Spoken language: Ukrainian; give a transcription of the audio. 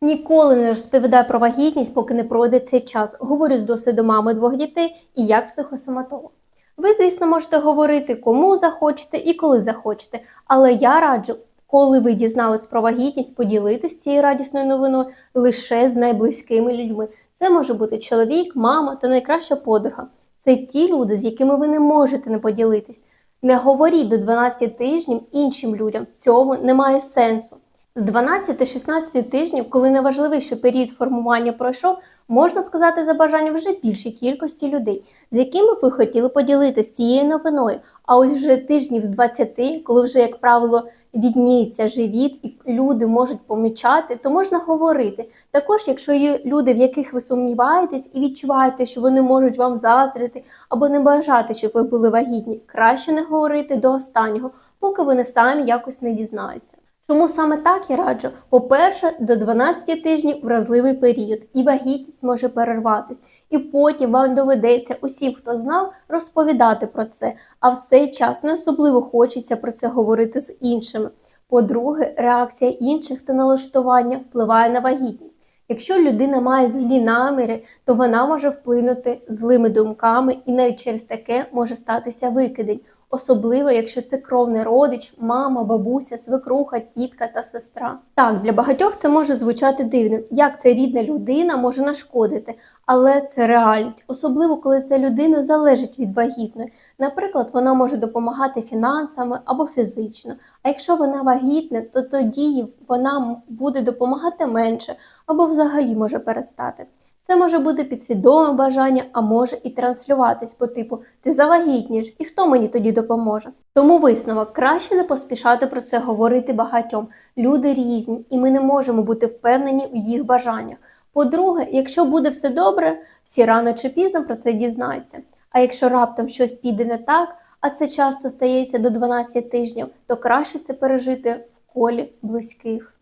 Ніколи не розповідаю про вагітність, поки не пройде цей час. Говорю з досвіду мами двох дітей і як психосоматолог. Ви, звісно, можете говорити кому захочете і коли захочете, але я раджу, коли ви дізнались про вагітність, поділитися цією радісною новиною лише з найблизькими людьми. Це може бути чоловік, мама та найкраща подруга. Це ті люди, з якими ви не можете не поділитись. Не говоріть до 12 тижнів іншим людям. В цьому немає сенсу. З 12-16 тижнів, коли найважливіший період формування пройшов, можна сказати за бажанням вже більшій кількості людей, з якими ви хотіли поділитися цією новиною. А ось вже тижнів з 20, коли вже, як правило, відніється живіт, і люди можуть помічати, то можна говорити. Також, якщо є люди, в яких ви сумніваєтесь і відчуваєте, що вони можуть вам заздрити або не бажати, щоб ви були вагітні, краще не говорити до останнього, поки вони самі якось не дізнаються. Чому саме так я раджу? По-перше, до 12 тижнів вразливий період, і вагітність може перерватись. І потім вам доведеться усім, хто знав, розповідати про це. А в цей час не особливо хочеться про це говорити з іншими. По-друге, реакція інших та налаштування впливає на вагітність. Якщо людина має злі наміри, то вона може вплинути злими думками і навіть через таке може статися викидень, особливо якщо це кровний родич, мама, бабуся, свекруха, тітка та сестра. Так, для багатьох це може звучати дивним, як ця рідна людина може нашкодити, але це реальність, особливо коли ця людина залежить від вагітної. Наприклад, вона може допомагати фінансами або фізично. А якщо вона вагітна, то тоді вона буде допомагати менше або взагалі може перестати. Це може бути підсвідоме бажання, а може і транслюватись по типу Ти завагітніш, і хто мені тоді допоможе? Тому висновок краще не поспішати про це говорити багатьом. Люди різні, і ми не можемо бути впевнені в їх бажаннях. По-друге, якщо буде все добре, всі рано чи пізно про це дізнаються. А якщо раптом щось піде не так, а це часто стається до 12 тижнів, то краще це пережити в колі близьких.